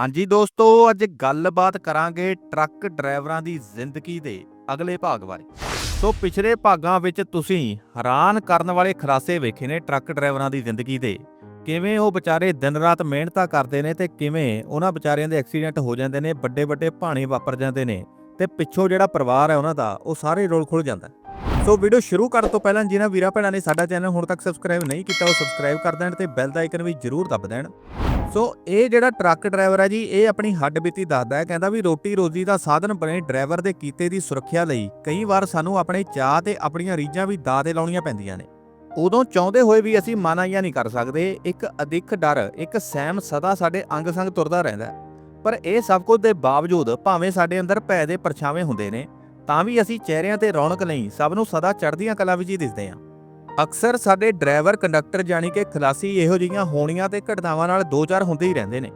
ਹਾਂਜੀ ਦੋਸਤੋ, ਅੱਜ ਗੱਲਬਾਤ ਕਰਾਂਗੇ ਟਰੱਕ ਡਰਾਈਵਰਾਂ ਦੀ ਜ਼ਿੰਦਗੀ ਦੇ ਅਗਲੇ ਭਾਗ ਬਾਰੇ। ਸੋ ਪਿਛਲੇ ਭਾਗਾਂ ਵਿੱਚ ਤੁਸੀਂ ਹੈਰਾਨ ਕਰਨ ਵਾਲੇ ਖਰਾਸੇ ਵੇਖੇ ਨੇ ਟਰੱਕ ਡਰਾਈਵਰਾਂ ਦੀ ਜ਼ਿੰਦਗੀ ਦੇ। ਕਿਵੇਂ ਉਹ ਵਿਚਾਰੇ ਦਿਨ ਰਾਤ ਮਿਹਨਤਾਂ ਕਰਦੇ ਨੇ ਤੇ ਕਿਵੇਂ ਉਹਨਾਂ ਵਿਚਾਰਿਆਂ ਦੇ ਐਕਸੀਡੈਂਟ ਹੋ ਜਾਂਦੇ ਨੇ ਵੱਡੇ ਵੱਡੇ ਭਾਣੇ ਵਾਪਰ ਜਾਂਦੇ ਨੇ ਤੇ ਪਿੱਛੋਂ ਜਿਹੜਾ ਪਰਿਵਾਰ ਹੈ ਉਹਨਾਂ ਦਾ, ਉਹ ਸਾਰੇ ਰੋਲ ਖੁੱਲ ਜਾਂਦਾ ਸੋ ਵੀਡੀਓ ਸ਼ੁਰੂ ਕਰਨ ਤੋਂ ਪਹਿਲਾਂ ਜਿਨ੍ਹਾਂ ਵੀਰਾਂ ਭੈਣਾਂ ਨੇ ਸਾਡਾ ਚੈਨਲ ਹੁਣ ਤੱਕ ਸਬਸਕ੍ਰਾਈਬ ਨਹੀਂ ਕੀਤਾ, ਉਹ ਸਬਸਕ੍ਰਾਈਬ ਕਰ ਦੇਣ ਤੇ ਬੈਲ ਦਾ ਆਈਕਨ ਵੀ ਜ਼ਰੂਰ ਦੱਬ ਦੇਣ। ਸੋ ਇਹ ਜਿਹੜਾ ਟਰੱਕ ਡਰਾਈਵਰ ਹੈ ਜੀ, ਇਹ ਆਪਣੀ ਹੱਡ ਬੀਤੀ ਦੱਸਦਾ ਹੈ, ਕਹਿੰਦਾ ਵੀ ਰੋਟੀ ਰੋਜ਼ੀ ਦਾ ਸਾਧਨ ਬਣੇ ਡਰਾਈਵਰ ਦੇ ਕੀਤੇ ਦੀ ਸੁਰੱਖਿਆ ਲਈ ਕਈ ਵਾਰ ਸਾਨੂੰ ਆਪਣੇ ਚਾਹ ਤੇ ਆਪਣੀਆਂ ਰੀਝਾਂ ਵੀ ਦਾਅ ਤੇ ਲਾਉਣੀਆਂ ਪੈਂਦੀਆਂ ਨੇ ਉਦੋਂ ਚਾਹੁੰਦੇ ਹੋਏ ਵੀ ਅਸੀਂ ਮਾਨਾਈਆਂ ਨਹੀਂ ਕਰ ਸਕਦੇ, ਇੱਕ ਅਦਿੱਖ ਡਰ, ਇੱਕ ਸਹਿਮ ਸਦਾ ਸਾਡੇ ਅੰਗ ਸੰਗ ਤੁਰਦਾ ਰਹਿੰਦਾ ਹੈ। ਪਰ ਇਹ ਸਭ ਕੁਝ ਦੇ ਬਾਵਜੂਦ ਭਾਵੇਂ ਸਾਡੇ ਅੰਦਰ ਭੈ ਦੇ ਪਰਛਾਵੇਂ ਹੁੰਦੇ ਨੇ, ਤਾਂ ਵੀ ਅਸੀਂ ਚਿਹਰਿਆਂ ਤੇ ਰੌਣਕ ਲਈ ਸਭ ਨੂੰ ਸਦਾ ਚੜ੍ਹਦੀਆਂ ਕਲਾ ਵਿੱਚ ਹੀ ਦਿਸਦੇ ਹਾਂ ਅਕਸਰ ਸਾਡੇ ਡਰਾਈਵਰ, ਕੰਡਕਟਰ ਜਾਣੀ ਕਿ ਖਲਾਸੀ ਇਹੋ ਜਿਹੀਆਂ ਹੋਣੀਆਂ ਤੇ ਘਟਨਾਵਾਂ ਨਾਲ ਦੋ ਚਾਰ ਹੁੰਦੇ ਹੀ ਰਹਿੰਦੇ ਨੇ।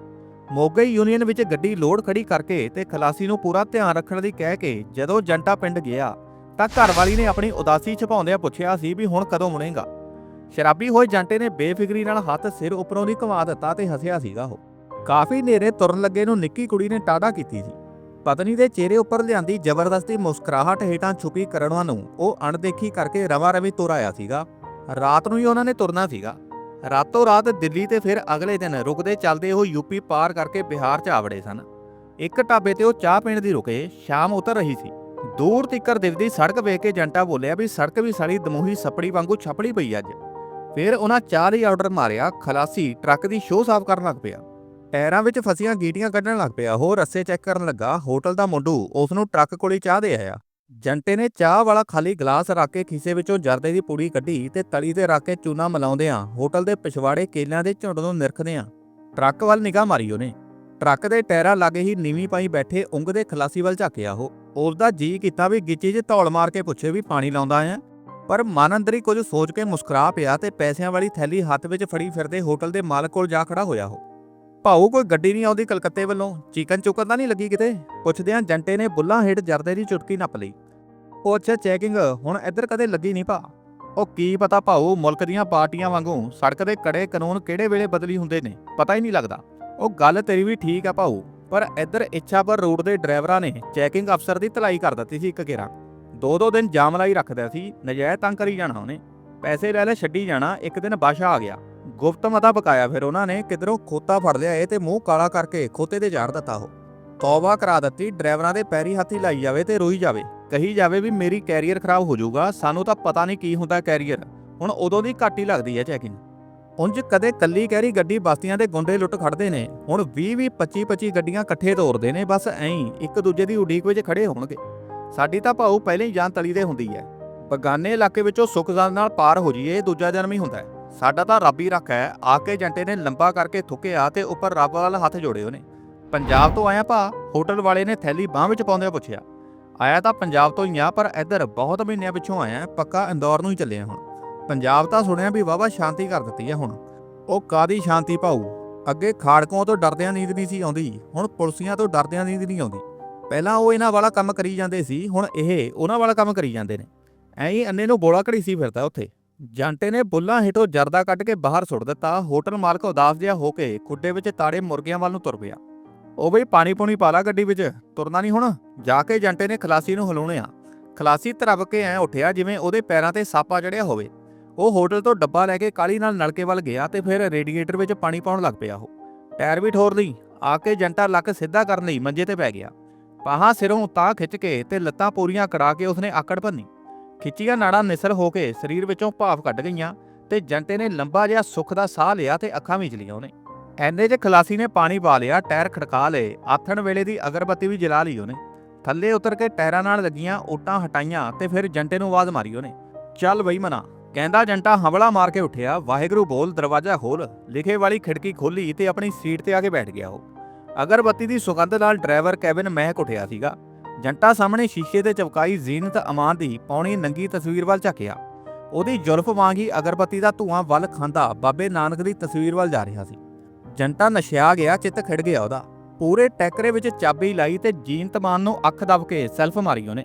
ਮੋਗੇ ਯੂਨੀਅਨ ਵਿੱਚ ਗੱਡੀ ਲੋਡ ਖੜੀ ਕਰਕੇ ਤੇ ਖਲਾਸੀ ਨੂੰ ਪੂਰਾ ਧਿਆਨ ਰੱਖਣ ਦੀ ਕਹਿ ਕੇ ਜਦੋਂ ਜੰਟਾ ਪਿੰਡ ਗਿਆ, ਤਾਂ ਘਰਵਾਲੀ ਨੇ ਆਪਣੀ ਉਦਾਸੀ ਛਪਾਉਂਦਿਆਂ ਪੁੱਛਿਆ ਸੀ ਵੀ ਹੁਣ ਕਦੋਂ ਮੁਣੇਗਾ ਸ਼ਰਾਬੀ ਹੋਏ ਜੰਟੇ ਨੇ ਬੇਫਿਕਰੀ ਨਾਲ ਹੱਥ ਸਿਰ ਉੱਪਰੋਂ ਦੀ ਘੁਮਾ ਦਿੱਤਾ ਤੇ ਹੱਸਿਆ ਸੀਗਾ ਉਹ। ਕਾਫੀ ਨੇਰੇ ਤੁਰਨ ਲੱਗੇ ਨੂੰ ਨਿੱਕੀ ਕੁੜੀ ਨੇ ਟਾਡਾ ਕੀਤੀ ਸੀ। ਪਤਨੀ ਦੇ ਚਿਹਰੇ ਉੱਪਰ ਲਿਆਂਦੀ ਜ਼ਬਰਦਸਤੀ ਮੁਸਕਰਾਹਟ ਹੇਠਾਂ ਛੁਪੀ ਕਰਨਵਾਂ ਨੂੰ ਉਹ ਅਣਦੇਖੀ ਕਰਕੇ ਰਵਾ ਰਵੀ ਤੁਰ ਆਇਆ ਸੀਗਾ। ਰਾਤ ਨੂੰ ਹੀ ਉਹਨਾਂ ਨੇ ਤੁਰਨਾ ਸੀਗਾ। ਰਾਤੋਂ ਰਾਤ ਦਿੱਲੀ ਤੇ ਫਿਰ ਅਗਲੇ ਦਿਨ ਰੁਕਦੇ ਚੱਲਦੇ ਉਹ ਯੂਪੀ ਪਾਰ ਕਰਕੇ ਬਿਹਾਰ ਚ ਆਵੜੇ ਸਨ। ਇੱਕ ਢਾਬੇ ਤੇ ਉਹ ਚਾਹ ਪੀਣ ਦੀ ਰੁਕੇ, ਸ਼ਾਮ ਉਤਰ ਰਹੀ ਸੀ। ਦੂਰ ਤਿੱਕਰ ਦਿਖਦੀ ਸੜਕ ਵੇਖ ਕੇ ਜੰਟਾ ਬੋਲਿਆ ਵੀ ਸੜਕ ਵੀ ਸਾਲੀ ਦਮੂਹੀ ਸੱਪੜੀ ਵਾਂਗੂ ਛਪੜੀ ਪਈ ਅੱਜ। ਫਿਰ ਉਹਨਾਂ ਚਾਹ ਲਈ ਆਰਡਰ ਮਾਰਿਆ, ਖਲਾਸੀ, ਟਰੱਕ ਦੀ ਸ਼ੋਅ ਸਾਫ਼ ਕਰਨ ਲੱਗ ਪਿਆ। ਟਾਇਰਾਂ ਵਿੱਚ ਫਸੀਆਂ ਗੀਟੀਆਂ ਕੱਢਣ ਲੱਗ ਪਿਆ। ਉਹ ਰੱਸੇ ਚੈੱਕ ਕਰਨ ਲੱਗਾ। ਹੋਟਲ ਦਾ ਮੁੰਡੂ ਉਸ ਨੂੰ ਟਰੱਕ ਕੋਲੇ ਚਾਹ ਦੇ ਆਇਆ। ਜੰਟੇ ਨੇ ਚਾਹ ਵਾਲਾ ਖਾਲੀ ਗਲਾਸ ਰੱਖ ਕੇ ਖੀਸੇ ਵਿੱਚੋਂ ਜਰਦੇ ਦੀ ਪੁੜੀ ਕੱਢੀ ਤੇ ਤਲੀ ਤੇ ਰੱਖ ਕੇ ਚੂਨਾ ਮਿਲਾਉਂਦਿਆਂ ਹੋਟਲ ਦੇ ਪਿਛਵਾੜੇ ਕੇਲਿਆਂ ਦੇ ਝੁੰਡ ਨੂੰ ਨਿਰਖਦਿਆਂ ਟਰੱਕ ਵੱਲ ਨਿਗਾਹ ਮਾਰੀ ਉਹਨੇ। ਟਰੱਕ ਦੇ ਟਾਇਰਾਂ ਲਾਗੇ ਹੀ ਨੀਵੀਂ ਪਾਈ ਬੈਠੇ ਉਂਗ ਦੇ ਖਲਾਸੀ ਵੱਲ ਝਾਕਿਆ ਉਹ। ਉਸ ਦਾ ਜੀ ਕੀਤਾ ਵੀ ਗਿੱਚੀ 'ਚ ਧੌਲ ਮਾਰ ਕੇ ਪੁੱਛੇ ਵੀ ਪਾਣੀ ਲਾਉਂਦਾ ਆ ਪਰ ਮਨ ਅੰਦਰ ਹੀ ਕੁਝ ਸੋਚ ਕੇ ਮੁਸਕਰਾ ਪਿਆ ਤੇ ਪੈਸਿਆਂ ਵਾਲੀ ਥੈਲੀ ਹੱਥ ਵਿੱਚ ਫੜੀ ਫਿਰਦੇ ਹੋਟਲ ਦੇ ਮਾਲਕ ਕੋਲ ਜਾ ਖੜਾ ਹੋਇਆ ਉਹ। ਭਾਊ ਕੋਈ ਗੱਡੀ ਨਹੀਂ ਆਉਂਦੀ ਕਲਕੱਤੇ ਵੱਲੋਂ। ਚਿਕਨ ਚੁੱਕਣ ਤਾਂ ਨਹੀਂ ਲੱਗੀ ਕਿਤੇ? ਪੁੱਛਦਿਆਂ ਜੰਟੇ ਨੇ ਬੁੱਲਾਂ ਹੇਠ ਜਰਦੇ ਦੀ ਚੁਟਕੀ ਨੱਪ ਲਈ। ਉਹ ਅੱਛਾ ਚੈਕਿੰਗ, ਹੁਣ ਇੱਧਰ ਕਦੇ ਲੱਗੀ ਨਹੀਂ ਭਾ। ਉਹ ਕੀ ਪਤਾ ਭਾਊ ਮੁਲਕ ਦੀਆਂ ਪਾਰਟੀਆਂ ਵਾਂਗੂ ਸੜਕ ਦੇ ਕੜੇ ਕਾਨੂੰਨ ਕਿਹੜੇ ਵੇਲੇ ਬਦਲੀ ਹੁੰਦੇ ਨੇ, ਪਤਾ ਹੀ ਨਹੀਂ ਲੱਗਦਾ। ਉਹ ਗੱਲ ਤੇਰੀ ਵੀ ਠੀਕ ਆ ਭਾਊ, ਪਰ ਇੱਧਰ ਇੱਛਾਪੁਰ ਰੋਡ ਦੇ ਡਰਾਈਵਰਾਂ ਨੇ ਚੈਕਿੰਗ ਅਫਸਰ ਦੀ ਤਲਾਈ ਕਰ ਦਿੱਤੀ ਸੀ ਇੱਕ ਘੇਰਾ। ਦੋ ਦੋ ਦਿਨ ਜਾਮ ਲਾਈ ਰੱਖਦਾ ਸੀ, ਨਜਾਇਜ਼ ਤੰਗ ਕਰੀ ਜਾਣਾ ਉਹਨੇ। ਪੈਸੇ ਲੈ ਲੈ ਛੱਡੀ ਜਾਣਾ, ਇੱਕ ਦਿਨ ਬਾਸ਼ਾ ਆ ਗਿਆ। ਗੁਪਤ ਮਤਾ ਬਕਾਇਆ ਫਿਰ ਉਹਨਾਂ ਨੇ ਕਿਧਰੋਂ ਖੋਤਾ ਫੜ ਲਿਆ ਇਹ ਤੇ ਮੂੰਹ ਕਾਲਾ ਕਰਕੇ ਖੋਤੇ ਤੇ ਝਾੜ ਦਿੱਤਾ ਉਹ। ਤੌਬਾ ਕਰਾ ਦਿੱਤੀ, ਡਰਾਈਵਰਾਂ ਦੇ ਪੈਰੀ ਹੱਥੀ ਲਾਈ ਜਾਵੇ ਤੇ ਰੋਈ ਜਾਵੇ। ਕਹੀ ਜਾਵੇ ਵੀ ਮੇਰੀ ਕੈਰੀਅਰ ਖਰਾਬ ਹੋ ਜਾਊਗਾ, ਸਾਨੂੰ ਤਾਂ ਪਤਾ ਨਹੀਂ ਕੀ ਹੁੰਦਾ ਕੈਰੀਅਰ। ਹੁਣ ਉਦੋਂ ਦੀ ਘੱਟ ਹੀ ਲੱਗਦੀ ਹੈ ਚੈਕਿੰਗ। ਉਂਝ ਕਦੇ ਕੱਲੀ ਕਹਿਰੀ ਗੱਡੀ ਬਸਤੀਆਂ ਦੇ ਗੁੰਡੇ ਲੁੱਟ ਖੜਦੇ ਨੇ। ਹੁਣ 20 20 25 25 ਗੱਡੀਆਂ ਇਕੱਠੇ ਤੋਰਦੇ ਨੇ, ਬਸ ਐਂ ਹੀ ਇੱਕ ਦੂਜੇ ਦੀ ਉਡੀਕ ਵਿੱਚ ਖੜੇ ਹੋਣਗੇ। ਸਾਡੀ ਤਾਂ ਭਾਊ ਪਹਿਲੇ ਹੀ ਜਾਨ ਤਲੀ ਦੇ ਹੁੰਦੀ ਹੈ। ਬਗਾਨੇ ਇਲਾਕੇ ਵਿੱਚੋਂ ਸੁੱਖ ਨਾਲ ਪਾਰ ਹੋ ਜਾਈਏ ਇਹ ਦੂਜਾ ਜਨਮ ਹੀ ਹੁੰਦਾ ਹੈ। ਸਾਡਾ ਤਾਂ ਰੱਬ ਹੀ ਰੱਖ ਹੈ। ਆ ਕੇ ਜੰਟੇ ਨੇ ਲੰਬਾ ਕਰਕੇ ਥੁੱਕਿਆ ਤੇ ਉੱਪਰ ਰੱਬ ਵੱਲ ਹੱਥ ਜੋੜੇ ਉਹਨੇ। ਪੰਜਾਬ ਤੋਂ ਆਇਆ ਭਾ, ਹੋਟਲ ਵਾਲੇ ਨੇ ਥੈਲੀ ਬਾਹ ਵਿੱਚ ਪਾਉਂਦਿਆਂ ਪੁੱਛਿਆ। ਆਇਆ ਤਾਂ ਪੰਜਾਬ ਤੋਂ ਹੀ ਆ, ਪਰ ਇੱਧਰ ਬਹੁਤ ਮਹੀਨਿਆਂ ਪਿੱਛੋਂ ਆਇਆ, ਪੱਕਾ ਇੰਦੌਰ ਨੂੰ ਹੀ ਚੱਲਿਆ ਹੁਣ। ਪੰਜਾਬ ਤਾਂ ਸੁਣਿਆ ਵੀ ਵਾਵਾ ਸ਼ਾਂਤੀ ਕਰ ਦਿੱਤੀ ਹੈ ਹੁਣ। ਉਹ ਕਾਦੀ ਸ਼ਾਂਤੀ ਭਾਊ? ਅੱਗੇ ਖਾੜਕੋਂ ਤੋਂ ਡਰਦਿਆਂ ਨੀਂਦ ਨਹੀਂ ਸੀ ਆਉਂਦੀ, ਹੁਣ ਪੁਲਸੀਆਂ ਤੋਂ ਡਰਦਿਆਂ ਨੀਂਦ ਨਹੀਂ ਆਉਂਦੀ। ਪਹਿਲਾਂ ਉਹ ਇਹਨਾਂ ਵਾਲਾ ਕੰਮ ਕਰੀ ਜਾਂਦੇ ਸੀ, ਹੁਣ ਇਹ ਉਹਨਾਂ ਵਾਲਾ ਕੰਮ ਕਰੀ ਜਾਂਦੇ ਨੇ। ਐਂ ਹੀ ਅੰਨੇ ਨੂੰ ਬੋਲਾ ਘੜੀ ਸੀ ਫਿਰਦਾ ਉੱਥੇ। ਜਾਂਟੇ ਨੇ ਬੁੱਲਾਂ ਹੇਠੋਂ ਜਰਦਾ ਕੱਢ ਕੇ ਬਾਹਰ ਸੁੱਟ ਦਿੱਤਾ। ਹੋਟਲ ਮਾਲਕ ਉਦਾਸ ਜਿਹਾ ਹੋ ਕੇ ਖੁੱਡੇ ਵਿੱਚ ਤਾੜੇ ਮੁਰਗਿਆਂ ਵੱਲ ਨੂੰ ਤੁਰ ਪਿਆ। ਉਹ ਬਈ ਪਾਣੀ ਪੂਣੀ ਪਾ ਲਾ ਗੱਡੀ ਵਿੱਚ, ਤੁਰਨਾ ਨਹੀਂ ਹੁਣ? ਜਾ ਕੇ ਜੰਟੇ ਨੇ ਖਲਾਸੀ ਨੂੰ ਹਲਾਉਣਿਆ ਖਲਾਸੀ ਤਰਬ ਕੇ ਐ ਉੱਠਿਆ ਜਿਵੇਂ ਉਹਦੇ ਪੈਰਾਂ ਤੇ ਸਾਪਾ ਚੜਿਆ ਹੋਵੇ। ਉਹ ਹੋਟਲ ਤੋਂ ਡੱਬਾ ਲੈ ਕੇ ਕਾਲੀ ਨਾਲ ਨਲਕੇ ਵੱਲ ਗਿਆ ਤੇ ਫਿਰ ਰੇਡੀਏਟਰ ਵਿੱਚ ਪਾਣੀ ਪਾਉਣ ਲੱਗ ਪਿਆ ਉਹ। ਟਾਇਰ ਵੀ ਠੋਰ ਲਈ, ਆ ਕੇ ਜੰਟਾ ਲੱਕ ਸਿੱਧਾ ਕਰਨ ਲਈ ਮੰਜੇ ਤੇ ਪੈ ਗਿਆ। ਪਾਹਾਂ ਸਿਰੋਂ ਤਾਂ ਖਿੱਚ ਕੇ ਤੇ ਲੱਤਾਂ ਪੂਰੀਆਂ ਕਰਾ ਕੇ ਉਸਨੇ ਆਕੜ ਭੰਨੀ। ਖਿੱਚੀਆਂ ਨਾੜਾਂ ਨਿਸਰ ਹੋ ਕੇ ਸਰੀਰ ਵਿੱਚੋਂ ਭਾਫ ਕੱਢ ਗਈਆਂ ਤੇ ਜੰਟੇ ਨੇ ਲੰਬਾ ਜਿਹਾ ਸੁੱਖ ਦਾ ਸਾਹ ਲਿਆ ਤੇ ਅੱਖਾਂ ਮੀਚ ਲਈਆਂ ਉਹਨੇ। ਐਨੇ 'ਚ ਖਲਾਸੀ ਨੇ ਪਾਣੀ ਪਾ ਲਿਆ, ਟਾਇਰ ਖੜਕਾ ਲਏ, ਆਥਣ ਵੇਲੇ ਦੀ ਅਗਰਬੱਤੀ ਵੀ ਜਲਾ ਲਈ ਉਹਨੇ। ਥੱਲੇ ਉਤਰ ਕੇ ਟਾਇਰਾਂ ਨਾਲ ਲੱਗੀਆਂ ਓਟਾਂ ਹਟਾਈਆਂ ਤੇ ਫਿਰ ਜੰਟੇ ਨੂੰ ਆਵਾਜ਼ ਮਾਰੀ ਉਹਨੇ। ਚੱਲ ਬਈ ਮਨਾ, ਕਹਿੰਦਾ ਜੰਟਾ ਹਵਲਾ ਮਾਰ ਕੇ ਉੱਠਿਆ, ਵਾਹਿਗੁਰੂ ਬੋਲ, ਦਰਵਾਜ਼ਾ ਖੋਲ, ਲਿਖੇ ਵਾਲੀ ਖਿੜਕੀ ਖੋਲੀ ਤੇ ਆਪਣੀ ਸੀਟ ਤੇ ਆ ਕੇ ਬੈਠ ਗਿਆ ਉਹ। ਅਗਰਬੱਤੀ ਦੀ ਸੁਗੰਧ ਨਾਲ ਡਰਾਈਵਰ ਕੈਬਿਨ ਮਹਿਕ ਉੱਠਿਆ ਸੀਗਾ। ਜੰਟਾ ਸਾਹਮਣੇ ਸ਼ੀਸ਼ੇ ਤੇ ਚਮਕਾਈ ਜ਼ੀਨਤ ਅਮਾਨ ਦੀ ਪੌਣੀ ਨੰਗੀ ਤਸਵੀਰ ਵੱਲ ਝਾਕਿਆ। ਉਹਦੀ ਜ਼ੁਲਫ ਵਾਂਗ ਹੀ ਅਗਰਬੱਤੀ ਦਾ ਧੂਆਂ ਵੱਲ ਖਾਂਦਾ ਬਾਬੇ ਨਾਨਕ ਦੀ ਤਸਵੀਰ ਵੱਲ ਜਾ ਰਿਹਾ ਸੀ। ਜੰਟਾ ਨਸ਼ਿਆ ਗਿਆ, ਚਿੱਤ ਖਿੜ ਗਿਆ ਉਹਦਾ। ਪੂਰੇ ਟੈਕਰੇ ਵਿੱਚ ਚਾਬੀ ਲਾਈ ਤੇ ਜੀਨਤਮਾਨ ਨੂੰ ਅੱਖ ਦਬ ਕੇ ਸੈਲਫ ਮਾਰੀ ਉਹਨੇ।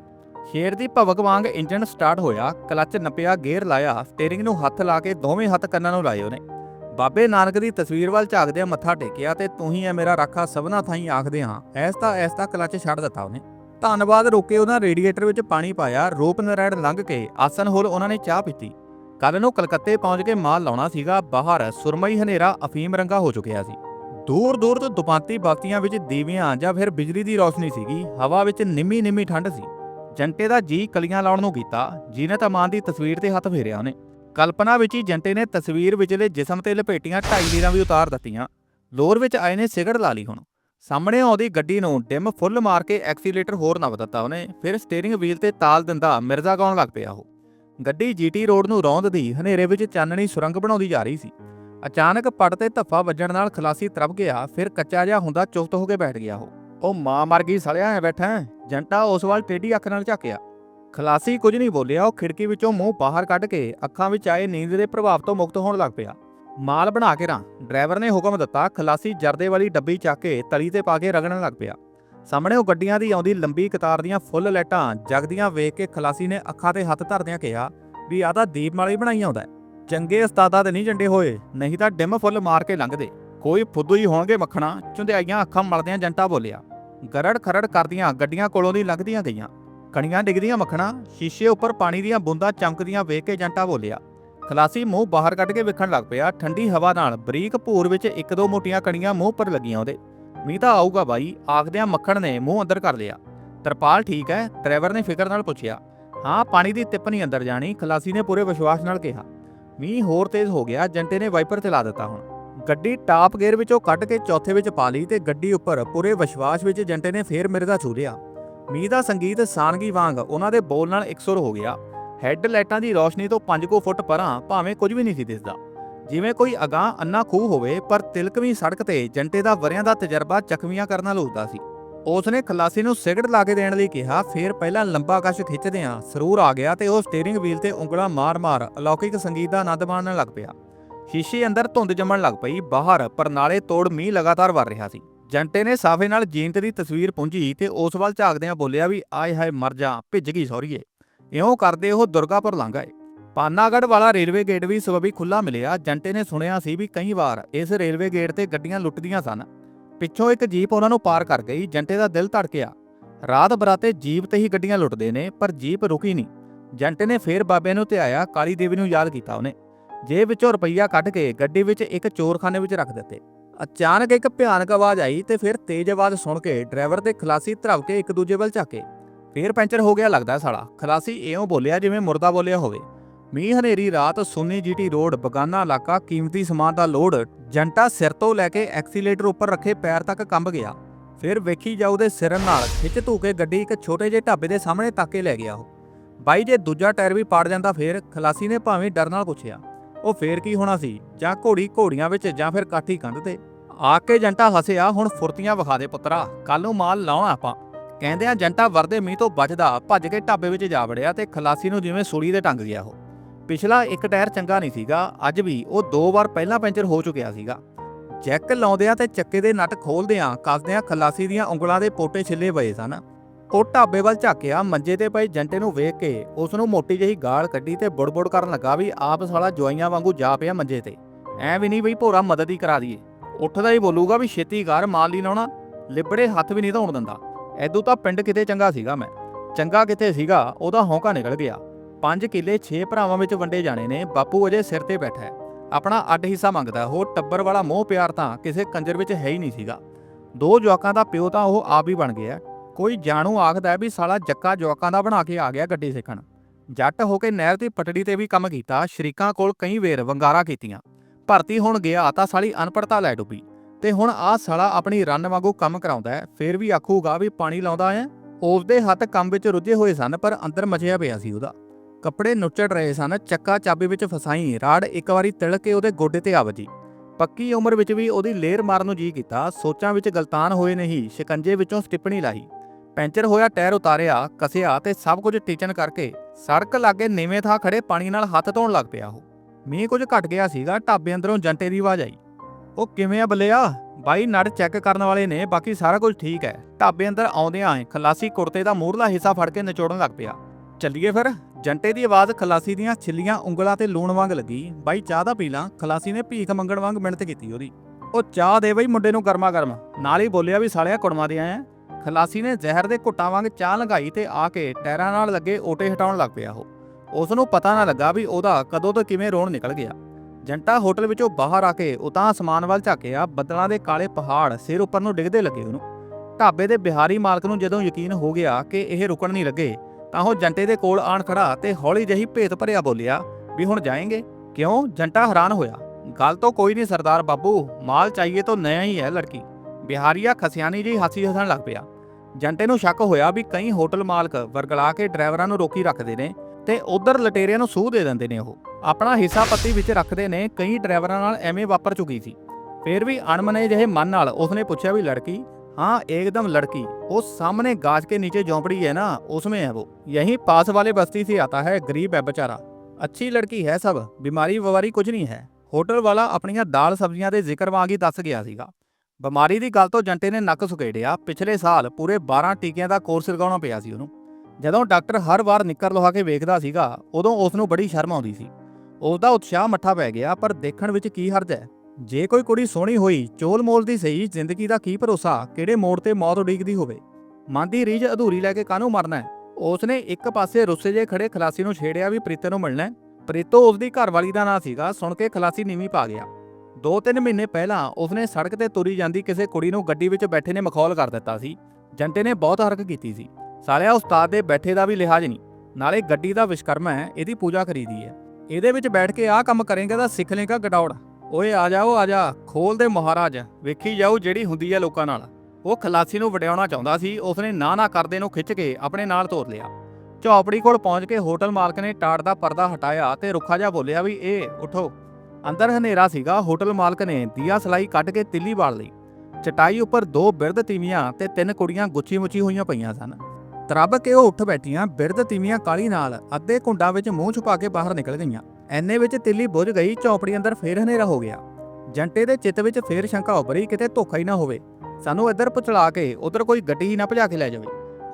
ਸ਼ੇਰ ਦੀ ਭਵਕ ਵਾਂਗ ਇੰਜਨ ਸਟਾਰਟ ਹੋਇਆ, ਕਲੱਚ ਨੱਪਿਆ ਗੇਅਰ ਲਾਇਆ, ਸਟੀਅਰਿੰਗ ਨੂੰ ਹੱਥ ਲਾ ਕੇ ਦੋਵੇਂ ਹੱਥ ਕੰਨਾਂ ਨੂੰ ਲਾਏ ਉਹਨੇ। ਬਾਬੇ ਨਾਨਕ ਦੀ ਤਸਵੀਰ ਵੱਲ ਝਾਕਦਿਆਂ ਮੱਥਾ ਟੇਕਿਆ ਤੇ ਤੂੰ ਹੀ ਐ ਮੇਰਾ ਰਾਖਾ ਸਭਨਾ ਥਾਈਂ ਆਖਦੇ ਹਾਂ ਐਸਤਾ ਐਸਤਾ ਕਲੱਚ ਛੱਡ ਦਿੱਤਾ ਉਹਨੇ। ਧੰਨਵਾਦ ਰੋਕੇ ਉਹਨਾਂ ਰੇਡੀਏਟਰ ਵਿੱਚ ਪਾਣੀ ਪਾਇਆ, ਰੂਪ ਨਰਾਇਣ ਲੰਘ ਕੇ ਆਸਨ ਹੋਲ ਉਹਨਾਂ ਨੇ ਚਾਹ ਪੀਤੀ। ਕੱਲ ਨੂੰ ਕਲਕੱਤੇ ਪਹੁੰਚ ਕੇ ਮਾਲ ਲਾਉਣਾ ਸੀਗਾ, ਬਾਹਰ ਸੁਰਮਈ ਹਨੇਰਾ ਅਫੀਮ ਰੰਗਾ ਹੋ ਚੁੱਕਿਆ ਸੀ। ਦੂਰ ਦੂਰ ਤੋਂ ਦੁਪਾਂਤੀ ਬਾਤੀਆਂ ਵਿੱਚ ਦੀਵੀਆਂ ਜਾਂ ਫਿਰ ਬਿਜਲੀ ਦੀ ਰੌਸ਼ਨੀ ਸੀਗੀ, ਹਵਾ ਵਿੱਚ ਨਿੰਮੀ ਨਿੰਮੀ ਠੰਡ ਸੀ। ਜੰਟੇ ਦਾ ਜੀ ਕਲੀਆਂ ਲਾਉਣ ਨੂੰ ਕੀਤਾ, ਜੀਨਤ ਅਮਾਨ ਦੀ ਤਸਵੀਰ ਤੇ ਹੱਥ ਫੇਰਿਆ ਉਹਨੇ। ਕਲਪਨਾ ਵਿੱਚ ਹੀ ਜੰਟੇ ਨੇ ਤਸਵੀਰ ਵਿਚਲੇ ਜਿਸਮ ਤੇ ਲਪੇਟੀਆਂ ਢਾਈ ਲੀਰਾਂ ਵੀ ਉਤਾਰ ਦਿੱਤੀਆਂ। ਲੋਰ ਵਿੱਚ ਆਏ ਨੇ ਸਿਗੜ ਲਾ ਲਈ ਹੁਣ। ਸਾਹਮਣੇ ਆਉਂਦੀ ਗੱਡੀ ਨੂੰ ਡਿਮ ਫੁੱਲ ਮਾਰ ਕੇ ਐਕਸੀਲੇਟਰ ਹੋਰ ਨਵ ਦਿੱਤਾ ਉਹਨੇ, ਫਿਰ ਸਟੀਅਰਿੰਗ ਵੀਲ ਤੇ ਤਾਲ ਦਿੰਦਾ ਮਿਰਜ਼ਾ ਗਾਉਣ ਲੱਗ ਪਿਆ ਉਹ। ਗੱਡੀ ਜੀਟੀ ਰੋਡ ਨੂੰ ਰੌਂਦਦੀ ਹਨੇਰੇ ਵਿੱਚ ਚਾਨਣੀ ਸੁਰੰਗ ਬਣਾਉਂਦੀ ਜਾ ਰਹੀ ਸੀ। ਅਚਾਨਕ ਪੜ ਤੇ ਧੱਫਾ ਵੱਜਣ ਨਾਲ ਖਲਾਸੀ ਤਰਪ ਗਿਆ, ਫਿਰ ਕੱਚਾ ਜਿਹਾ ਹੁੰਦਾ ਚੁਸਤ ਹੋ ਕੇ ਬੈਠ ਗਿਆ ਉਹ। ਉਹ ਮਾਂ ਮਰ ਗਈ ਸਲਿਆ, ਐ ਬੈਠਾ ਜੰਟਾ ਉਸ ਵੱਲ ਟੇਢੀ ਅੱਖ ਨਾਲ ਝਾਕਿਆ। ਖਲਾਸੀ ਕੁਝ ਨਹੀਂ ਬੋਲਿਆ, ਉਹ ਖਿੜਕੀ ਵਿੱਚੋਂ ਮੂੰਹ ਬਾਹਰ ਕੱਢ ਕੇ ਅੱਖਾਂ ਵਿੱਚ ਆਏ ਨੀਂਦ ਦੇ ਪ੍ਰਭਾਵ ਤੋਂ ਮੁਕਤ ਹੋਣ ਲੱਗ ਪਿਆ। ਮਾਲ ਬਣਾ ਕੇ ਰਾਂ। ਡਰਾਈਵਰ ਨੇ ਹੁਕਮ ਦਿੱਤਾ, ਖਲਾਸੀ ਜਰਦੇ ਵਾਲੀ ਡੱਬੀ ਚੱਕ ਕੇ ਤਲੀ ਤੇ ਪਾ ਕੇ ਰਗੜਨ ਲੱਗ ਪਿਆ। ਸਾਹਮਣੇ ਉਹ ਗੱਡੀਆਂ ਦੀ ਆਉਂਦੀ ਲੰਬੀ ਕਤਾਰ ਦੀਆਂ ਫੁੱਲ ਲਾਈਟਾਂ ਜਗਦੀਆਂ ਵੇਖ ਕੇ ਖਲਾਸੀ ਨੇ ਅੱਖਾਂ ਤੇ ਹੱਥ ਧਰਦਿਆਂ ਕਿਹਾ ਵੀ ਆਹ ਤਾਂ ਦੀਪਮਾਲਾ ਬਣਾਈ ਆਉਂਦਾ ਚੰਗੇ ਉਸਤਾਦਾਂ ਦੇ ਨਹੀਂ ਜੰਡੇ ਹੋਏ, ਨਹੀਂ ਤਾਂ ਡਿਮ ਫੁੱਲ ਮਾਰ ਕੇ ਲੰਘਦੇ। ਕੋਈ ਫੁੱਦੂ ਹੀ ਹੋਣਗੇ ਮੱਖਣਾ ਚੁੰਦਿਆਈਆਂ ਅੱਖਾਂ ਮਲਦਿਆਂ ਜੰਟਾ ਬੋਲਿਆ। ਗਰੜ ਖਰੜ ਕਰਦੀਆਂ ਗੱਡੀਆਂ ਕੋਲੋਂ ਦੀ ਲੰਘਦੀਆਂ ਗਈਆਂ। ਕਣੀਆਂ ਡਿੱਗਦੀਆਂ ਮੱਖਣਾ, ਸ਼ੀਸ਼ੇ ਉੱਪਰ ਪਾਣੀ ਦੀਆਂ ਬੂੰਦਾਂ ਚਮਕਦੀਆਂ ਵੇਖ ਕੇ ਜੰਟਾ ਬੋਲਿਆ। ਖਲਾਸੀ ਮੂੰਹ ਬਾਹਰ ਕੱਢ ਕੇ ਵੇਖਣ ਲੱਗ ਪਿਆ। ਠੰਡੀ ਹਵਾ ਨਾਲ ਬਰੀਕ ਭੂਰ ਵਿੱਚ ਇੱਕ ਦੋ ਮੋਟੀਆਂ ਕਣੀਆਂ ਮੂੰਹ ਪਰ ਲੱਗੀਆਂ ਉਹਦੇ। ਮੀਂਹ ਤਾਂ ਆਊਗਾ ਬਾਈ, ਆਖਦਿਆਂ ਮੱਖਣ ਨੇ ਮੂੰਹ ਅੰਦਰ ਕਰ ਲਿਆ। ਤਰਪਾਲ ਠੀਕ ਹੈ, ਡਰਾਈਵਰ ਨੇ ਫਿਕਰ ਨਾਲ ਪੁੱਛਿਆ। ਹਾਂ, ਪਾਣੀ ਦੀ ਤਿਪ ਨਹੀਂ ਅੰਦਰ ਜਾਣੀ, ਖਲਾਸੀ ਨੇ ਪੂਰੇ ਵਿਸ਼ਵਾਸ ਨਾਲ ਕਿਹਾ। ਮੀਂਹ ਹੋਰ ਤੇਜ਼ ਹੋ ਗਿਆ, ਜੰਟੇ ਨੇ ਵਾਈਪਰ ਚਲਾ ਦਿੱਤਾ ਹੁਣ। ਗੱਡੀ ਟਾਪ ਗੇਅਰ ਵਿੱਚੋਂ ਕੱਢ ਕੇ ਚੌਥੇ ਵਿੱਚ ਪਾ ਲਈ ਤੇ ਗੱਡੀ ਉੱਪਰ ਪੂਰੇ ਵਿਸ਼ਵਾਸ ਵਿੱਚ ਜੰਟੇ ਨੇ ਫੇਰ ਮਿਰਦਾ ਛੂ ਲਿਆ। ਮੀਂਹ ਦਾ ਸੰਗੀਤ ਸਾਨਗੀ ਵਾਂਗ ਉਹਨਾਂ ਦੇ ਬੋਲ ਨਾਲ ਇਕਸੁਰ ਹੋ ਗਿਆ। ਹੈੱਡ ਲਾਈਟਾਂ ਦੀ ਰੌਸ਼ਨੀ ਤੋਂ 5 ਫੁੱਟ ਪਰਾਂ ਭਾਵੇਂ ਕੁਝ ਵੀ ਨਹੀਂ ਸੀ ਦਿਸਦਾ। ਜਿਵੇਂ ਕੋਈ ਅਗਾਹ ਅੰਨਾ ਖੂਹ ਹੋਵੇ, ਪਰ ਤਿਲਕਵੀਂ ਸੜਕ ਤੇ ਜੰਟੇ ਦਾ ਵਰਿਆਂ ਦਾ ਤਜਰਬਾ ਚਕਵੀਆਂ ਕਰਨਾ ਨਾਲ ਸੀ। ਉਸਨੇ ਖਲਾਸੀ ਨੂੰ ਸਿਗਰਟ ਲਾ ਕੇ ਦੇਣ ਲਈ ਕਿਹਾ, ਫਿਰ ਪਹਿਲਾਂ ਲੰਬਾ ਕਸ਼ ਖਿੱਚਦੇ ਆ ਸਰੂਰ ਆ ਗਿਆ ਤੇ ਉਹ ਸਟੀਅਰਿੰਗ ਵੀਲ ਤੇ ਉਂਗਲਾਂ ਮਾਰ-ਮਾਰ ਅਲੌਕਿਕ ਸੰਗੀਤ ਦਾ ਆਨੰਦ ਮਾਣਨ ਲੱਗ ਪਿਆ। ਸ਼ੀਸ਼ੇ ਅੰਦਰ ਧੁੰਦ ਜੰਮਣ ਲੱਗ ਪਈ, ਬਾਹਰ ਪਰਨਾਲੇ ਤੋੜ ਮੀਂਹ ਲਗਾਤਾਰ ਵਰ ਰਿਹਾ ਸੀ। ਜੰਟੇ ਨੇ ਸਾਫੇ ਨਾਲ ਜੀਨਤ ਦੀ ਤਸਵੀਰ ਪੁੰਝੀ ਤੇ ਉਸ ਵੱਲ ਝਾਕਦਿਆਂ ਬੋਲਿਆ ਵੀ, ਆਏ ਹਾਏ, ਮਰ ਜਾ, ਭਿੱਜ ਗਈ ਸੌਰੀਏ। ਇਉਂ ਕਰਦੇ ਉਹ ਦੁਰਗਾਪੁਰ ਲੰਘ ਆਏ। ਪਾਨਾਗੜ ਵਾਲਾ ਰੇਲਵੇ ਗੇਟ ਵੀ ਸਬਬੀ ਖੁੱਲਾ ਮਿਲਿਆ। ਜੰਟੇ ਨੇ ਸੁਣਿਆ ਸੀ ਵੀ ਕਈ ਵਾਰ ਇਸ ਰੇਲਵੇ ਗੇਟ ਤੇ ਗੱਡੀਆਂ ਲੁੱਟਦੀਆਂ ਸਨ। ਪਿੱਛੋਂ ਇੱਕ ਜੀਪ ਉਹਨਾਂ ਨੂੰ ਪਾਰ ਕਰ ਗਈ। ਜੰਟੇ ਦਾ ਦਿਲ ਧੜਕਿਆ। ਰਾਤ ਬਰਾਤੇ ਜੀਪ ਤੇ ਹੀ ਗੱਡੀਆਂ ਲੁੱਟਦੇ ਨੇ, ਪਰ ਜੀਪ ਰੁਕੀ ਨਹੀਂ। ਜੰਟੇ ਨੇ ਫੇਰ ਬਾਬੇ ਨੂੰ ਧਿਆਇਆ, ਕਾਲੀ ਦੇਵੀ ਨੂੰ ਯਾਦ ਕੀਤਾ ਉਹਨੇ। ਜੇਬ ਵਿੱਚੋਂ ਰੁਪਈਆ ਕੱਢ ਕੇ ਗੱਡੀ ਵਿੱਚ ਇੱਕ ਚੋਰਖਾਨੇ ਵਿੱਚ ਰੱਖ ਦਿੱਤੇ। ਅਚਾਨਕ ਇੱਕ ਭਿਆਨਕ ਆਵਾਜ਼ ਆਈ ਤੇ ਫਿਰ ਤੇਜ਼ ਆਵਾਜ਼ ਸੁਣ ਕੇ ਡਰਾਈਵਰ ਤੇ ਖਲਾਸੀ ਧਰਵ ਕੇ ਇੱਕ ਦੂਜੇ ਵੱਲ ਝਾਕੇ। ਫੇਰ ਪੈਂਚਰ ਹੋ ਗਿਆ ਲੱਗਦਾ ਸਾਲਾ। ਖਲਾਸੀ ਇਉਂ ਬੋਲਿਆ ਜਿਵੇਂ ਮੁਰਦਾ ਬੋਲਿਆ ਹੋਵੇ। ਮੀਂਹ ਹਨੇਰੀ ਰਾਤ ਸੁੰਨੀ ਜੀਟੀ ਰੋਡ, ਬਗਾਨਾ ਇਲਾਕਾ, ਕੀਮਤੀ ਸਮਾਨ ਦਾ ਲੋਡ, ਜੰਟਾ ਸਿਰ ਤੋਂ ਲੈ ਕੇ ਐਕਸੀਲੇਟਰ ਉੱਪਰ ਰੱਖੇ ਪੈਰ ਤੱਕ ਕੰਬ ਗਿਆ। ਫਿਰ ਵੇਖੀ ਜਾਉ ਦੇ ਸਿਰਨ ਨਾਲ, ਖਿੱਚ ਧੂ ਕੇ ਗੱਡੀ ਇੱਕ ਛੋਟੇ ਜਿਹੇ ਢਾਬੇ ਦੇ ਸਾਹਮਣੇ ਤਾਕੇ ਲੈ ਗਿਆ ਉਹ। ਬਾਈ ਜੇ ਦੂਜਾ ਟਾਇਰ ਵੀ ਪਾੜ ਜਾਂਦਾ ਫੇਰ, ਖਲਾਸੀ ਨੇ ਭਾਵੇਂ ਡਰ ਨਾਲ ਪੁੱਛਿਆ। ਉਹ ਫੇਰ ਕੀ ਹੋਣਾ ਸੀ? ਜਾਂ ਘੋੜੀ ਘੋੜੀਆਂ ਵਿੱਚ ਜਾਂ ਫਿਰ ਕਾਠੀ ਕੰਧ ਤੇ? ਆ ਕੇ ਜੰਟਾ ਹੱਸਿਆ, ਹੁਣ ਫੁਰਤੀਆਂ ਵਿਖਾ ਦੇ ਪੁੱਤਰਾ ਕੱਲ ਨੂੰ ਮਾਲ ਲਾਉਣਾ ਆਪਾਂ। ਕਹਿੰਦਿਆਂ ਜੰਟਾ ਵਰਦੇ ਮੀਂਹ ਤੋਂ ਬਚਦਾ, ਭੱਜ ਕੇ ਢਾਬੇ ਵਿੱਚ ਜਾ ਵੜਿਆ ਤੇ ਖਲਾਸੀ ਨੂੰ ਜਿਵੇਂ ਸੂਲੀ ਦੇ ਟੰਗ ਗਿਆ ਉਹ। ਪਿਛਲਾ ਇੱਕ ਟਾਇਰ ਚੰਗਾ ਨਹੀਂ ਸੀਗਾ, ਅੱਜ ਵੀ ਉਹ ਦੋ ਵਾਰ ਪਹਿਲਾਂ ਪੈਂਚਰ ਹੋ ਚੁੱਕਿਆ ਸੀਗਾ। ਜੈਕ ਲਾਉਂਦਿਆਂ ਤੇ ਚੱਕੇ ਦੇ ਨਟ ਖੋਲਦਿਆਂ, ਕੱਸਦਿਆਂ ਖਲਾਸੀ ਦੀਆਂ ਉਂਗਲਾਂ ਦੇ ਪੋਟੇ ਛਿੱਲੇ ਪਏ ਸਨ। ਉਹ ਢਾਬੇ ਵੱਲ ਝਾਕਿਆ, ਮੰਜੇ ਤੇ ਪਏ ਜੰਟੇ ਨੂੰ ਵੇਖ ਕੇ ਉਸ ਨੂੰ ਮੋਟੀ ਜਿਹੀ ਗਾਲ ਕੱਢੀ ਤੇ ਬੁੜਬੁੜ ਕਰਨ ਲੱਗਾ ਵੀ ਆਪ ਸਾਲਾ ਜੁਆਈਆਂ ਵਾਂਗੂ ਜਾ ਪਿਆ ਮੰਜੇ ਤੇ। ਐ ਵੀ ਨਹੀਂ ਬਈ ਭੋਰਾ ਮਦਦ ਹੀ ਕਰਾ ਦਈਏ। ਉੱਠਦਾ ਹੀ ਬੋਲੂਗਾ ਵੀ ਛੇਤੀ ਕਰ ਮਾਲ ਨਹੀਂ ਲਾਉਣਾ, ਲਿਬੜੇ ਹੱਥ ਵੀ ਨਹੀਂ ਧੋਣ ਦਿੰਦਾ। ਐਦੂ ਤਾਂ ਪਿੰਡ ਕਿਤੇ ਚੰਗਾ ਸੀਗਾ ਮੈਂ। ਚੰਗਾ ਕਿਤੇ ਸੀਗਾ, ਉਹਦਾ ਹੌਂਕਾ ਨਿਕਲ ਗਿਆ। ਪੰਜ ਕਿੱਲੇ 6 ਭਰਾਵਾਂ ਵਿੱਚ ਵੰਡੇ ਜਾਣੇ ਨੇ, ਬਾਪੂ ਅਜੇ ਸਿਰ ਤੇ ਬੈਠਾ ਹੈ। ਆਪਣਾ ਅੱਡ ਹਿੱਸਾ ਮੰਗਦਾ ਉਹ ਟੱਬਰ ਵਾਲਾ ਮੋਹ ਪਿਆਰ ਤਾਂ ਕਿਸੇ ਕੰਜਰ ਵਿੱਚ ਹੈ ਹੀ ਨਹੀਂ ਸੀਗਾ। ਦੋ ਜਵਾਕਾਂ ਦਾ ਪਿਓ ਤਾਂ ਉਹ ਆਪ ਹੀ ਬਣ ਗਿਆ। ਕੋਈ ਜਾਣੂ ਆਖਦਾ ਵੀ ਸਾਲਾ ਜੱਕਾ ਜਵਾਕਾਂ ਦਾ ਬਣਾ ਕੇ ਆ ਗਿਆ ਗੱਡੀ ਸਿੱਖਣ। ਜੱਟ ਹੋ ਕੇ ਨਹਿਰ ਦੀ ਪਟੜੀ ਤੇ ਵੀ ਕੰਮ ਕੀਤਾ, ਸ਼ਰੀਕਾਂ ਕੋਲ ਕਈ ਵੇਰ ਵੰਗਾਰਾ ਕੀਤੀਆਂ। ਭਰਤੀ ਹੋਣ ਗਿਆ ਤਾਂ ਸਾਲੀ ਅਨਪੜਤਾ ਲੈ ਡੁੱਬੀ। ਤੇ ਹੁਣ ਆਹ ਸਾਲਾ ਆਪਣੀ ਰੰਨ ਵਾਂਗੂ ਕੰਮ ਕਰਾਉਂਦਾ ਹੈ, ਫੇਰ ਵੀ ਆਖੂਗਾ ਵੀ ਪਾਣੀ ਲਾਉਂਦਾ ਹੈ। ਉਸਦੇ ਹੱਥ ਕੰਮ ਵਿੱਚ ਰੁੱਝੇ ਹੋਏ ਸਨ, ਪਰ ਅੰਦਰ ਮਚਿਆ ਪਿਆ ਸੀ ਉਹਦਾ। ਕੱਪੜੇ ਨੁੱਚੜ ਰਹੇ ਸਨ, ਚੱਕਾ ਚਾਬੀ ਵਿੱਚ ਫਸਾਈ, ਰਾੜ ਇੱਕ ਵਾਰੀ ਤਿਲਕ ਕੇ ਉਹਦੇ ਗੋਡੇ ਤੇ ਆ ਵੱਜੀ। ਪੱਕੀ ਉਮਰ ਵਿੱਚ ਵੀ ਉਹਦੀ ਲੇਰ ਮਾਰਨ ਨੂੰ ਜੀ ਕੀਤਾ, ਸੋਚਾਂ ਵਿੱਚ ਗਲਤਾਨ ਹੋਏ ਨਹੀਂ, ਸ਼ਿਕੰਜੇ ਵਿੱਚੋਂ ਸਟਿੱਪਣੀ ਲਾਈ ਪੈਂਚਰ ਹੋਇਆ, ਟਾਇਰ ਉਤਾਰਿਆ, ਕਸਿਆ ਤੇ ਸਭ ਕੁਝ ਟੀਚਨ ਕਰਕੇ ਸੜਕ ਲਾਗੇ ਨੀਵੇਂ ਥਾਂ ਖੜੇ ਪਾਣੀ ਨਾਲ ਹੱਥ ਧੋਣ ਲੱਗ ਪਿਆ ਉਹ। ਮੀਂਹ ਕੁਝ ਘਟ ਗਿਆ ਸੀਗਾ, ਢਾਬੇ ਅੰਦਰੋਂ ਜੰਟੇ ਦੀ ਆਵਾਜ਼ ਆਈ। ਉਹ ਕਿਵੇਂ ਆ ਬੱਲਿਆ? ਬਾਈ ਨੜ ਚੈੱਕ ਕਰਨ ਵਾਲੇ ਨੇ, ਬਾਕੀ ਸਾਰਾ ਕੁਝ ਠੀਕ ਹੈ। ਢਾਬੇ ਅੰਦਰ ਆਉਂਦਿਆਂ ਖਲਾਸੀ ਕੁੜਤੇ ਦਾ ਮੂਰਲਾ ਹਿੱਸਾ ਫੜ ਕੇ ਨਿਚੋੜਨ ਲੱਗ ਪਿਆ। ਚੱਲੀਏ ਫਿਰ। ਜੰਟੇ ਦੀ ਆਵਾਜ਼ ਖਲਾਸੀ ਦੀਆਂ ਛਿੱਲੀਆਂ ਉਂਗਲਾਂ ਤੇ ਲੂਣ ਵਾਂਗ ਲੱਗੀ। ਬਾਈ ਚਾਹ ਦਾ ਪੀ ਲਾਂ। ਖਲਾਸੀ ਨੇ ਭੀਖ ਮੰਗਣ ਵਾਂਗ ਮਿਹਨਤ ਕੀਤੀ ਉਹਦੀ। ਉਹ ਚਾਹ ਦੇ ਬਈ ਮੁੰਡੇ ਨੂੰ ਗਰਮਾ ਗਰਮ ਨਾਲ ਹੀ ਬੋਲਿਆ ਵੀ ਸਾਲਿਆ ਕੁੜਮਾ ਦੇ ਆਇਆ। ਖਲਾਸੀ ਨੇ ਜ਼ਹਿਰ ਦੇ ਘੁੱਟਾਂ ਵਾਂਗ ਚਾਹ ਲੰਘਾਈ ਤੇ ਆ ਕੇ ਟਾਇਰਾਂ ਨਾਲ ਲੱਗੇ ਓਟੇ ਹਟਾਉਣ ਲੱਗ ਪਿਆ ਉਹ। ਉਸ ਨੂੰ ਪਤਾ ਨਾ ਲੱਗਾ ਵੀ ਉਹਦਾ ਕਦੋਂ ਤੋਂ ਕਿਵੇਂ ਰੋਣ ਨਿਕਲ ਗਿਆ। ਜੰਟਾ ਹੋਟਲ ਵਿੱਚੋਂ ਬਾਹਰ ਆ ਕੇ ਉਤਾਂ ਅਸਮਾਨ ਵੱਲ ਝਾਕਿਆ, ਬੱਦਲਾਂ ਦੇ ਕਾਲੇ ਪਹਾੜ ਸਿਰ ਉੱਪਰ ਨੂੰ ਡਿੱਗਦੇ ਲੱਗੇ ਉਹਨੂੰ। ਢਾਬੇ ਦੇ ਬਿਹਾਰੀ ਮਾਲਕ ਨੂੰ ਜਦੋਂ ਯਕੀਨ ਹੋ ਗਿਆ ਕਿ ਇਹ ਰੁਕਣ ਨਹੀਂ ਲੱਗੇ, ਤਾਂ ਉਹ ਜੰਟੇ ਦੇ ਕੋਲ ਆਣ ਖੜਾ ਤੇ ਹੌਲੀ ਜਿਹੀ ਭੇਤ ਭਰਿਆ ਬੋਲਿਆ, ਵੀ ਹੁਣ ਜਾਏਂਗੇ? ਕਿਉਂ? ਜੰਟਾ ਹੈਰਾਨ ਹੋਇਆ। ਗੱਲ ਤੋਂ ਕੋਈ ਨਹੀਂ ਸਰਦਾਰ ਬਾਬੂ, ਮਾਲ ਚਾਹੀਏ ਤਾਂ ਨਿਆ ਹੀ ਹੈ ਲੜਕੀ। ਬਿਹਾਰੀਆ ਖਸਿਆਨੀ ਜੀ ਹਾਸੀ ਹੱਸਣ ਲੱਗ ਪਿਆ। ਜੰਟੇ ਨੂੰ ਸ਼ੱਕ ਹੋਇਆ ਵੀ ਕਈ ਹੋਟਲ ਮਾਲਕ ਵਰਗਲਾ ਕੇ ਡਰਾਈਵਰਾਂ ਨੂੰ ਰੋਕੀ ਰੱਖਦੇ ਨੇ ਤੇ ਉਧਰ ਲਟੇਰਿਆਂ ਨੂੰ ਸੂਹ ਦੇ ਦਿੰਦੇ ਨੇ ਉਹ। ਆਪਣਾ ਹਿੱਸਾ ਪੱਤੀ ਵਿੱਚ ਰੱਖਦੇ ਨੇ ਕਈ ਡਰਾਈਵਰਾਂ ਨਾਲ ਐਵੇਂ ਵਾਪਰ ਚੁੱਕੀ ਸੀ ਫਿਰ ਵੀ ਅਣਮਨੇ ਜਿਹੇ ਮਨ ਨਾਲ ਉਸਨੇ ਪੁੱਛਿਆ ਵੀ ਲੜਕੀ हाँ एकदम लड़की वो सामने गाज के नीचे झोंपड़ी है ना उसमें है वो यहीं पास वाले बस्ती से आता है गरीब है बेचारा अच्छी लड़की है सब बीमारी वबारी कुछ नहीं है ਹੋਟਲ ਵਾਲਾ ਆਪਣੀਆਂ ਦਾਲ ਸਬਜ਼ੀਆਂ ਦੇ ਜ਼ਿਕਰ ਵਾਂਗ ਹੀ ਦੱਸ ਗਿਆ ਸੀਗਾ ਬਿਮਾਰੀ ਦੀ ਗੱਲ ਤੋਂ ਜੰਟੇ ਨੇ ਨੱਕ ਸੁਕੇੜਿਆ ਪਿਛਲੇ ਸਾਲ ਪੂਰੇ 12 ਟੀਕਿਆਂ ਦਾ ਕੋਰਸ ਲਗਾਉਣਾ ਪਿਆ ਸੀ ਉਹਨੂੰ ਜਦੋਂ ਡਾਕਟਰ ਹਰ ਵਾਰ ਨਿੱਕਰ ਲਵਾ ਕੇ ਵੇਖਦਾ ਸੀਗਾ ਉਦੋਂ ਉਸ ਨੂੰ ਬੜੀ ਸ਼ਰਮ ਆਉਂਦੀ ਸੀ ਉਸ ਦਾ ਉਤਸ਼ਾਹ ਮੱਠਾ ਪੈ ਗਿਆ, ਪਰ ਦੇਖਣ ਵਿੱਚ ਕੀ ਹਰਜ ਹੈ? ਜੇ ਕੋਈ ਕੁੜੀ ਸੋਹਣੀ ਹੋਈ, ਚੋਲ ਮੋਲ ਦੀ ਸਹੀ ਜ਼ਿੰਦਗੀ ਦਾ ਕੀ ਭਰੋਸਾ? ਕਿਹੜੇ ਮੋੜ ਤੇ ਮੌਤ ਉਡੀਕਦੀ ਹੋਵੇ? ਮਨ ਦੀ ਰੀਝ ਅਧੂਰੀ ਲੈ ਕੇ ਕਾਹਨੂੰ ਮਰਨਾ ਹੈ? ਉਸਨੇ ਇੱਕ ਪਾਸੇ ਰੁੱਸੇ ਜੇ ਖੜੇ ਖਲਾਸੀ ਨੂੰ ਛੇੜਿਆ ਵੀ ਪ੍ਰੀਤ ਨੂੰ ਮਿਲਣਾ ਪ੍ਰੀਤੋ ਉਸਦੀ ਘਰਵਾਲੀ ਦਾ ਨਾਂ ਸੀਗਾ, ਸੁਣ ਕੇ ਖਲਾਸੀ ਨੀਵੀਂ ਪਾ ਗਿਆ। ਦੋ ਤਿੰਨ ਮਹੀਨੇ ਪਹਿਲਾਂ ਉਸਨੇ ਸੜਕ ਤੇ ਤੁਰੀ ਜਾਂਦੀ ਕਿਸੇ ਕੁੜੀ ਨੂੰ ਗੱਡੀ ਵਿੱਚ ਬੈਠੇ ਨੇ ਮਖੌਲ ਕਰ ਦਿੱਤਾ ਸੀ। ਜੰਟੇ ਨੇ ਬਹੁਤ ਹਰਕਤ ਕੀਤੀ ਸੀ। ਸਾਲਿਆ ਉਸਤਾਦ ਦੇ ਬੈਠੇ ਦਾ ਵੀ ਲਿਹਾਜ਼ ਨਹੀਂ। ਨਾਲੇ ਗੱਡੀ ਦਾ ਵਿਸ਼ਕਰਮਾ ਹੈ, ਇਹਦੀ ਪੂਜਾ ਕਰੀਦੀ ਹੈ। ਇਹਦੇ ਵਿੱਚ ਬੈਠ ਕੇ ਆਹ ਕੰਮ ਕਰੇਗਾ ਤਾਂ ਸਿੱਖ ਲੇਗਾ ਗਡੌੜ। ਓਏ ਆ ਜਾਓ ਆ ਜਾ, ਖੋਲ ਦੇ ਮਹਾਰਾਜ, ਵੇਖੀ ਜਾਓ ਜਿਹੜੀ ਹੁੰਦੀ ਹੈ ਲੋਕਾਂ ਨਾਲ। ਉਹ ਖਲਾਸੀ ਨੂੰ ਵਡਿਆਉਣਾ ਚਾਹੁੰਦਾ ਸੀ, ਉਸਨੇ ਨਾ ਨਾ ਕਰਦੇ ਨੂੰ ਖਿੱਚ ਕੇ ਆਪਣੇ ਨਾਲ ਤੋਰ ਲਿਆ। ਝੌਪੜੀ ਕੋਲ ਪਹੁੰਚ ਕੇ ਹੋਟਲ ਮਾਲਕ ਨੇ ਟਾਟ ਦਾ ਪਰਦਾ ਹਟਾਇਆ ਤੇ ਰੁੱਖਾ ਜਿਹਾ ਬੋਲਿਆ ਵੀ ਇਹ ਉਠੋ। ਅੰਦਰ ਹਨੇਰਾ ਸੀਗਾ, ਹੋਟਲ ਮਾਲਕ ਨੇ ਦੀਆ ਸਲਾਈ ਕੱਢ ਕੇ ਤਿੱਲੀ ਬਾਲ ਲਈ। ਚਟਾਈ ਉੱਪਰ ਦੋ ਬਿਰਧ ਤੀਵੀਆਂ ਤੇ ਤਿੰਨ ਕੁੜੀਆਂ ਗੁੱਚੀ ਮੁੱਚੀ ਹੋਈਆਂ ਪਈਆਂ ਸਨ। ਤਰਬ ਕੇ ਉਹ ਉੱਠ ਬੈਠੀਆਂ, ਬਿਰਧ ਤੀਵੀਆਂ ਕਾਲੀ ਨਾਲ, ਅੱਧੇ ਕੁੰਡਾਂ ਵਿੱਚ ਮੂੰਹ ਛੁਪਾ ਕੇ ਬਾਹਰ ਨਿਕਲ ਗਈਆਂ। ਐਨੇ ਵਿੱਚ ਤਿੱਲੀ ਬੁਝ ਗਈ, ਝੌਂਪੜੀ ਅੰਦਰ ਫੇਰ ਹਨੇਰਾ ਹੋ ਗਿਆ। ਜੰਟੇ ਦੇ ਚਿੱਤ ਵਿੱਚ ਫੇਰ ਸ਼ੰਕਾ ਉਭਰੀ, ਕਿਤੇ ਧੋਖਾ ਹੀ ਨਾ ਹੋਵੇ। ਸਾਨੂੰ ਇੱਧਰ ਪਹੁੰਚਾ ਕੇ, ਉਧਰ ਕੋਈ ਗੱਡੀ ਹੀ ਨਾ ਭਜਾ ਕੇ ਲੈ ਜਾਵੇ।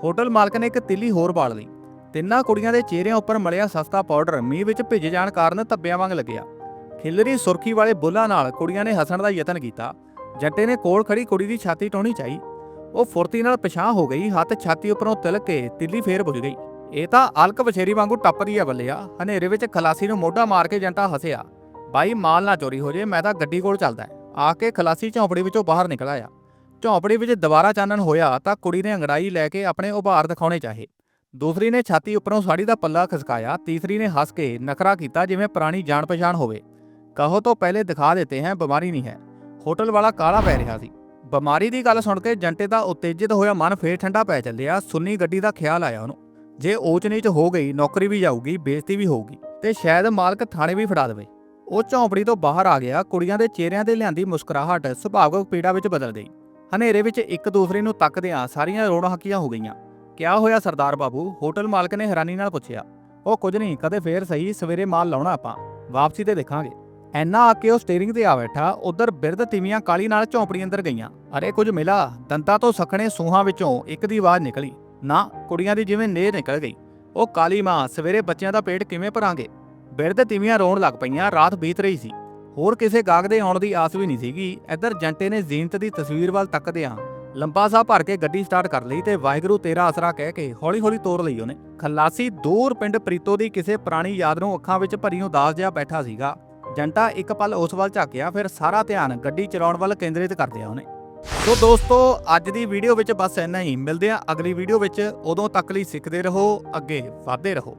ਹੋਟਲ ਮਾਲਕ ਨੇ ਇੱਕ ਤਿੱਲੀ ਹੋਰ ਬਾਲ ਲਈ। ਤਿੰਨਾਂ ਕੁੜੀਆਂ ਦੇ ਚਿਹਰਿਆਂ ਉੱਪਰ ਮਲਿਆ ਸਸਤਾ ਪਾਊਡਰ, ਮੀਂਹ ਵਿੱਚ ਭਿੱਜ ਜਾਣ ਕਾਰਨ ਧੱਬਿਆਂ ਵਾਂਗ ਲੱਗਿਆ। ਖਿਲਰੀ ਸੁਰਖੀ ਵਾਲੇ ਬੁੱਲਾਂ ਨਾਲ ਕੁੜੀਆਂ ਨੇ ਹੱਸਣ ਦਾ ਯਤਨ ਕੀਤਾ। ਜੰਟੇ ਨੇ ਕੋਲ ਖੜੀ ਕੁੜੀ ਦੀ ਛਾਤੀ ਟੋਣੀ ਚਾਹੀ। ਉਹ ਫੁਰਤੀ ਨਾਲ ਪਛਾਹ ਹੋ ਗਈ, ਹੱਥ ਛਾਤੀ ਉੱਪਰੋਂ ਤਿਲਕ ਕੇ ਤਿੱਲੀ ਫੇਰ ਬੁਝ ਗਈ। ਇਹ ਤਾਂ ਅਲਕ ਵਛੇਰੀ ਵਾਂਗੂ ਟੱਪਦੀ ਆ ਬੱਲਿਆ, ਹਨੇਰੇ ਵਿੱਚ ਖਲਾਸੀ ਨੂੰ ਮੋਢਾ ਮਾਰ ਕੇ ਜੰਟਾ ਹੱਸਿਆ। ਬਾਈ, ਮਾਲ ਨਾ ਚੋਰੀ ਹੋ ਜੇ, ਮੈਂ ਤਾਂ ਗੱਡੀ ਕੋਲ ਚੱਲਦਾ ਆ ਕੇ ਖਲਾਸੀ ਝੌਂਪੜੀ ਵਿੱਚੋਂ ਬਾਹਰ ਨਿਕਲ ਆਇਆ। ਝੌਂਪੜੀ ਵਿੱਚ ਦੁਬਾਰਾ ਚਾਨਣ ਹੋਇਆ ਤਾਂ ਕੁੜੀ ਨੇ ਅੰਗੜਾਈ ਲੈ ਕੇ ਆਪਣੇ ਉਭਾਰ ਦਿਖਾਉਣੇ ਚਾਹੇ। ਦੂਸਰੀ ਨੇ ਛਾਤੀ ਉੱਪਰੋਂ ਸਾੜੀ ਦਾ ਪੱਲਾ ਖਸਕਾਇਆ, ਤੀਸਰੀ ਨੇ ਹੱਸ ਕੇ ਨਖਰਾ ਕੀਤਾ ਜਿਵੇਂ ਪੁਰਾਣੀ ਜਾਣ ਪਛਾਣ ਹੋਵੇ। ਕਹੋ ਤੋਂ ਪਹਿਲੇ ਦਿਖਾ ਦਿੱਤੇ ਹੈ, ਬਿਮਾਰੀ ਨਹੀਂ ਹੈ। ਹੋਟਲ ਵਾਲਾ ਕਾਲਾ ਪੈ ਰਿਹਾ ਸੀ। ਬਿਮਾਰੀ ਦੀ ਗੱਲ ਸੁਣ ਕੇ ਜੰਟੇ ਦਾ ਉਤੇਜਿਤ ਹੋਇਆ ਮਨ ਫੇਰ ਠੰਡਾ ਪੈ ਚੱਲਿਆ। ਸੁੰਨੀ ਗੱਡੀ ਦਾ ਖਿਆਲ ਆਇਆ ਉਹਨੂੰ। ਜੇ ਊਚ ਨੀਚ ਹੋ ਗਈ, ਨੌਕਰੀ ਵੀ ਜਾਊਗੀ, ਬੇਇੱਜ਼ਤੀ ਵੀ ਹੋਊਗੀ, ਤੇ ਸ਼ਾਇਦ ਮਾਲਕ ਥਾਣੇ ਵੀ ਫੜਾ ਦੇਵੇ। ਉਹ ਝੌਂਪੜੀ ਤੋਂ ਬਾਹਰ ਆ ਗਿਆ। ਕੁੜੀਆਂ ਦੇ ਚਿਹਰਿਆਂ ਤੇ ਲਿਆਂਦੀ ਮੁਸਕਰਾਹਟ ਸੁਭਾਵਕ ਪੀੜਾ ਵਿੱਚ ਬਦਲ ਗਈ। ਹਨੇਰੇ ਵਿੱਚ ਇੱਕ ਦੂਸਰੇ ਨੂੰ ਤੱਕਦਿਆਂ ਸਾਰੀਆਂ ਰੋਣ ਹੱਕੀਆਂ ਹੋ ਗਈਆਂ। ਕਿਆ ਹੋਇਆ ਸਰਦਾਰ ਬਾਬੂ? ਹੋਟਲ ਮਾਲਕ ਨੇ ਹੈਰਾਨੀ ਨਾਲ ਪੁੱਛਿਆ। ਉਹ ਕੁਝ ਨਹੀਂ, ਕਦੇ ਫੇਰ ਸਹੀ ਸਵੇਰੇ ਮਾਲ ਲਾਉਣਾ ਆਪਾਂ। ਵਾਪਸੀ ਤੇ ਦੇਖਾਂਗੇ। ਐਨਾ ਆ ਕੇ ਉਹ ਸਟੀਅਰਿੰਗ ਤੇ ਆ ਬੈਠਾ, ਉਧਰ ਬਿਰਧ ਤੀਵੀਆਂ ਕਾਲੀ ਨਾਲ ਝੌਂਪੜੀ ਅੰਦਰ ਗਈਆਂ। ਅਰੇ ਕੁਝ ਮਿਲਾ ਦੰਦਾਂ ਤੋਂ ਸਖਣੇ ਸੂਹਾਂ ਵਿੱਚੋਂ ਇੱਕ ਦੀ ਆਵਾਜ਼ ਨਿਕਲੀ। ਨਾ, ਕੁੜੀਆਂ ਦੀ ਜਿਵੇਂ ਨੇਰ ਨਿਕਲ ਗਈ। ਉਹ ਕਾਲੀ ਮਾਂ, ਸਵੇਰੇ ਬੱਚਿਆਂ ਦਾ ਪੇਟ ਕਿਵੇਂ ਭਰਾਂਗੇ? ਬਿਰਧ ਤੀਵੀਆਂ ਰੋਣ ਲੱਗ ਪਈਆਂ, ਰਾਤ ਬੀਤ ਰਹੀ ਸੀ। ਹੋਰ ਕਿਸੇ ਗਾਗ ਦੇ ਆਉਣ ਦੀ ਆਸ ਵੀ ਨਹੀਂ ਸੀਗੀ। ਇੱਧਰ ਜੰਟੇ ਨੇ ਜ਼ੀਨਤ ਦੀ ਤਸਵੀਰ ਵੱਲ ਤੱਕਦਿਆਂ ਲੰਬਾ ਸਾਹ ਭਰ ਕੇ ਗੱਡੀ ਸਟਾਰਟ ਕਰ ਲਈ ਤੇ ਵਾਹਿਗੁਰੂ ਤੇਰਾ ਆਸਰਾ ਕਹਿ ਕੇ ਹੌਲੀ-ਹੌਲੀ ਤੋਰ ਲਈ ਉਹਨੇ। ਖਲਾਸੀ ਦੂਰ ਪਿੰਡ ਪ੍ਰੀਤੋ ਦੀ ਕਿਸੇ ਪੁਰਾਣੀ ਯਾਦ ਨੂੰ ਅੱਖਾਂ ਵਿੱਚ ਭਰੀ ਉਦਾਸ ਜਿਹਾ ਬੈਠਾ ਸੀਗਾ। ਜੰਟਾ ਇੱਕ ਪਲ ਉਸ ਵੱਲ ਝਾਕਿਆ, ਫਿਰ ਸਾਰਾ ਧਿਆਨ ਗੱਡੀ ਚਲਾਉਣ ਵੱਲ ਕੇਂਦਰਿਤ ਕਰ ਦਿਆ ਉਹਨੇ। ਸੋ ਦੋਸਤੋ, ਅੱਜ ਦੀ ਵੀਡੀਓ ਵਿੱਚ ਬਸ ਇੰਨਾ ਹੀ। ਮਿਲਦੇ ਆ ਅਗਲੀ ਵੀਡੀਓ ਵਿੱਚ। ਉਦੋਂ ਤੱਕ ਲਈ ਸਿੱਖਦੇ ਰਹੋ, ਅੱਗੇ ਵਧਦੇ ਰਹੋ।